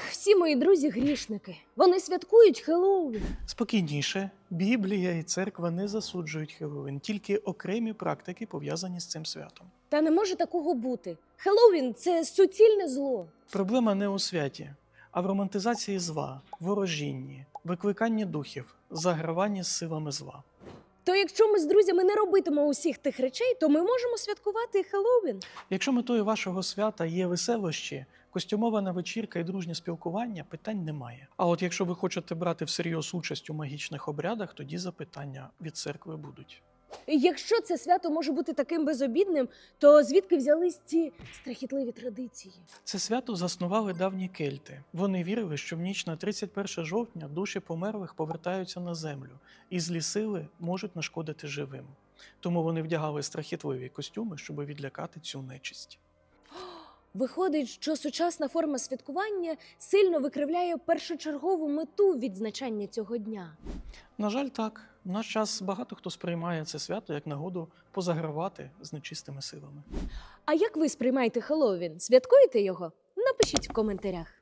Ех, всі мої друзі грішники. Вони святкують Хеллоуін. Спокійніше, Біблія і церква не засуджують Хеллоуін, тільки окремі практики пов'язані з цим святом. Та не може такого бути. Хеллоуін це суцільне зло. Проблема не у святі, а в романтизації зла, ворожінні, викликанні духів, заграванні з силами зла. То якщо ми з друзями не робитимо усіх тих речей, то ми можемо святкувати Хеллоуін. Якщо метою вашого свята є веселощі, костюмована вечірка і дружнє спілкування, питань немає. А от якщо ви хочете брати всерйоз участь у магічних обрядах, тоді запитання від церкви будуть. Якщо це свято може бути таким безобідним, то звідки взялись ці страхітливі традиції? Це свято заснували давні кельти. Вони вірили, що в ніч на 31 жовтня душі померлих повертаються на землю, і злі сили можуть нашкодити живим. Тому вони вдягали страхітливі костюми, щоб відлякати цю нечисть. Виходить, що сучасна форма святкування сильно викривляє першочергову мету відзначання цього дня. На жаль, так. В наш час багато хто сприймає це свято як нагоду позагравати з нечистими силами. А як ви сприймаєте Хеллоуін? Святкуєте його? Напишіть в коментарях.